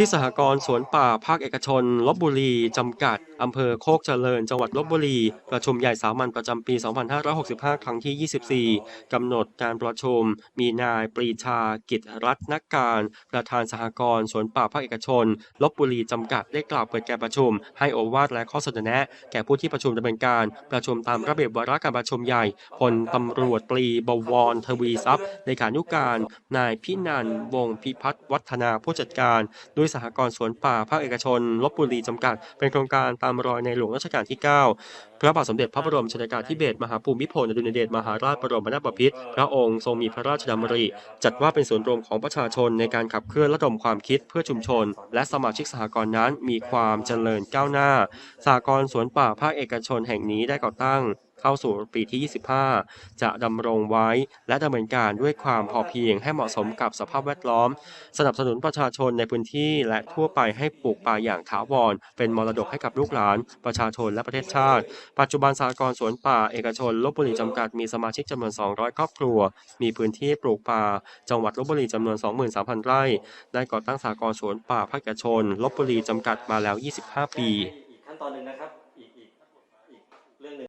ที่สหกรณ์สวนป่าภาคเอกชนลบบุรี จำกัด อำเภอโคกเจริญ จังหวัดลบบุรี ประชุมใหญ่สามัญประจำปี 2565 ครั้งที่ 24 กำหนดการประชุม มีนายปรีชา กิจรัตนการ ประธานสหกรณ์สวนป่าภาคเอกชนลบบุรี จำกัดได้กล่าวเปิดการประชุม ให้โอวาทและข้อเสนอแนะ แก่ผู้ที่ประชุมดำเนินการ ประชุมตามระเบียบวาระการประชุมใหญ่พลตำรวจตรีบวรทวีทรัพย์เลขานุการ นายพินันวงศพิพัฒน์วัฒนาผู้จัดการด้วยสหกรณ์สวนป่าภาคเอกชนลบบุรีจำกัด เป็นโครงการตามรอยในหลวงรัชกาลที่ 9 พระบาทสมเด็จพระบรมชนกาธิเบศรมหาภูมิพลอดุลยเดชมหาราชบรมนาถบพิตรพระองค์ทรงมีพระราชดำริ จัดว่าเป็นศูนรวมของประชาชนในการขับเคลื่อนระดมความคิดเพื่อชุมชน และสมาชิกสหกรณ์นั้นมีความเจริญก้าวหน้าสหกรณ์สวนป่าภาคเอกชนแห่งนี้ได้ก่อตั้ง เข้าสู่ปีที่ 25 จะดำรงไว้และดำเนินการด้วยความพอเพียงให้เหมาะสมกับสภาพแวดล้อม สนับสนุนประชาชนในพื้นที่และทั่วไปให้ปลูกป่าอย่างถาวร เป็นมรดกให้กับลูกหลาน ประชาชนและประเทศชาติ ปัจจุบันสหกรสวนป่าเอกชนลบบุรีจำกัดมีสมาชิกจำนวน 200 ครอบครัว มีพื้นที่ปลูกป่า จังหวัดลบบุรีจำนวน 23,000 ไร่ ได้ก่อตั้งสหกรสวนป่าภาคเอกชนลบบุรีจำกัดมาแล้ว 25 ปี อีกขั้นตอนหนึ่งนะครับ